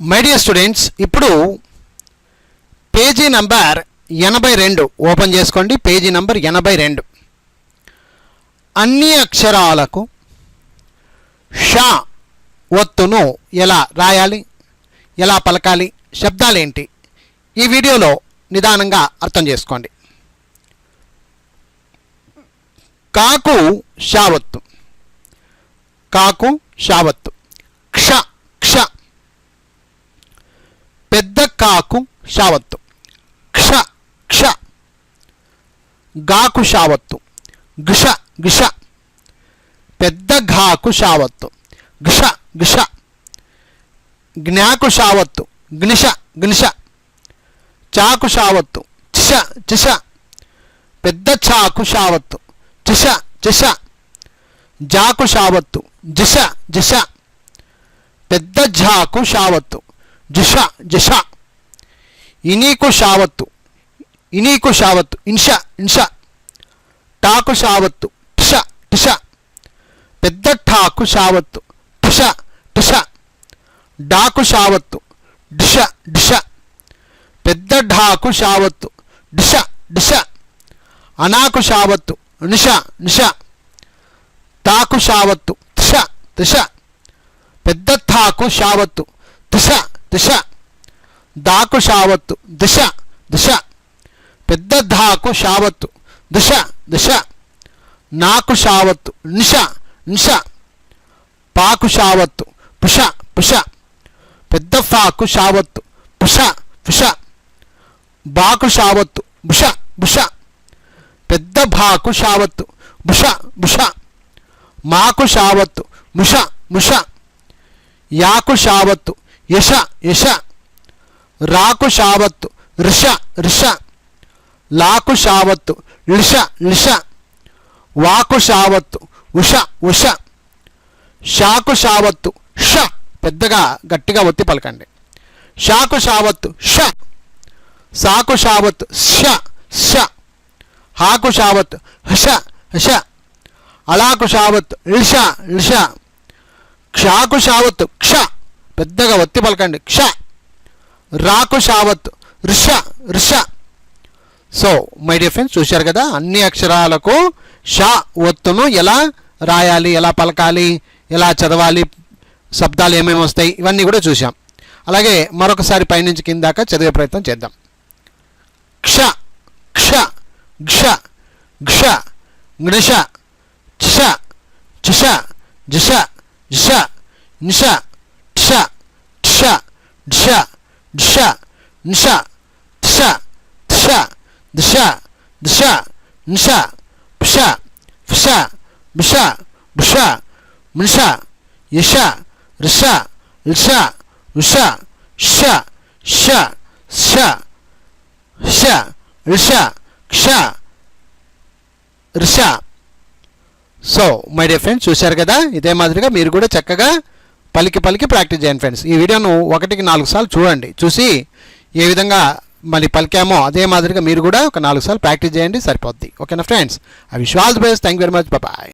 My dear students ఇప్పుడు page number ఎనభై రెండు ఓపెన్ చేసుకోండి. పేజీ నంబర్ ఎనభై రెండు. అన్ని అక్షరాలకు షా ఒత్తును ఎలా రాయాలి? ఎలా పలకాలి? శబ్దాలేంటి ఈ వీడియోలో నిదానంగా అర్థం చేసుకోండి. కాకు షావత్తు కాకు షావత్తు క్ష క్ష పెద్ద కాకు షావత్తు. క్ష క్ష. గాకు షావత్తు. ఘష ఘష. పెద్ద ఘాకు షావత్తు. ఘష ఘష. జ్ఞాకు షావత్తు. గ్నిష గ్నిష చాకు షావత్తు. చిష చిష. పెద్ద చాకు షావత్తు. చిష చిష. జాకు షావత్తు. జిష జిష. పెద్ద ఝాకు షావత్తు. జుష జిష. ఇనీకు షావత్తు. ఇనీకు షావత్తు. ఇన్ష ఇన్ష. టాకు షావత్తు. టిష టిష పెద్ద ఠాకు షావత్తు. టిష టిష డాకు షావత్తు. డిష డిష పెద్ద ఢాకు షావత్తు. డిష డిష అనాకు షావత్తు. నిష నిష. తాకు షావత్తు. తిష తిష పెద్ద థాకు షావత్తు. తిష తిష దాకు షావత్తు. దిశ దిశ. పెద్ద ధాకు షావత్తు. దిశ దిశ. నాకు షావత్తు. నిష నిష. పాకు షావత్తు. పుష పుష. పెద్ద ఫాకు షావత్తు. పుష పుష. బాకు షావత్తు. బుష బుష. పెద్ద భాకు షావత్తు. బుష బుష. మాకు షావత్తు. ముష ముష. యాకు షావత్తు. యశ యశ రాకు షావత్తు రిష రిష లాకు షావత్తు లిష లిష వాకు షావత్తు ఉష ఉష షాకు షావత్తు ష పెద్దగా గట్టిగా ఒత్తి పలకండి. షాకు షావత్తు ష సాకు షావత్తు ష ష హాకు షావత్ హష హష అలాకు షావత్ లిష లిష క్షాకు షావత్ క్ష పెద్దగా ఒత్తి పలకండి. క్ష రాకు షావత్ రిష రిష. సో మై డియర్ ఫ్రెండ్స్ చూశారు కదా అన్ని అక్షరాలకు షా ఒత్తును ఎలా రాయాలి ఎలా పలకాలి ఎలా చదవాలి శబ్దాలు ఏమేమి వస్తాయి ఇవన్నీ కూడా చూసాం అలాగే మరొకసారి పైనుంచి కిందాక చదివే ప్రయత్నం చేద్దాం. క్ష క్ష క్ష క్ష ఘ్నష ఛ ఛ జిష జిష నిష క్ష క్ష ఢష ఢష నిష క్ష క్ష దిశ దిశ నిష పిష ఫిష బిష బుష మిష యష రిష లిష విష ష ష ష ష రిష క్ష రిష సో మై డియర్ ఫ్రెండ్స్ చూశారు కదా? ఇదే మాదిరిగా మీరు కూడా చక్కగా పలికి పలికి ప్రాక్టీస్ చేయండి ఫ్రెండ్స్. ఈ వీడియోను ఒకటికి నాలుగు సార్లు చూడండి. చూసి ఏ విధంగా మరి పలికామో అదే మాదిరిగా మీరు కూడా ఒక నాలుగు సార్లు ప్రాక్టీస్ చేయండి సరిపోద్ది. ఓకేనా friends? I wish all the best thank very much bye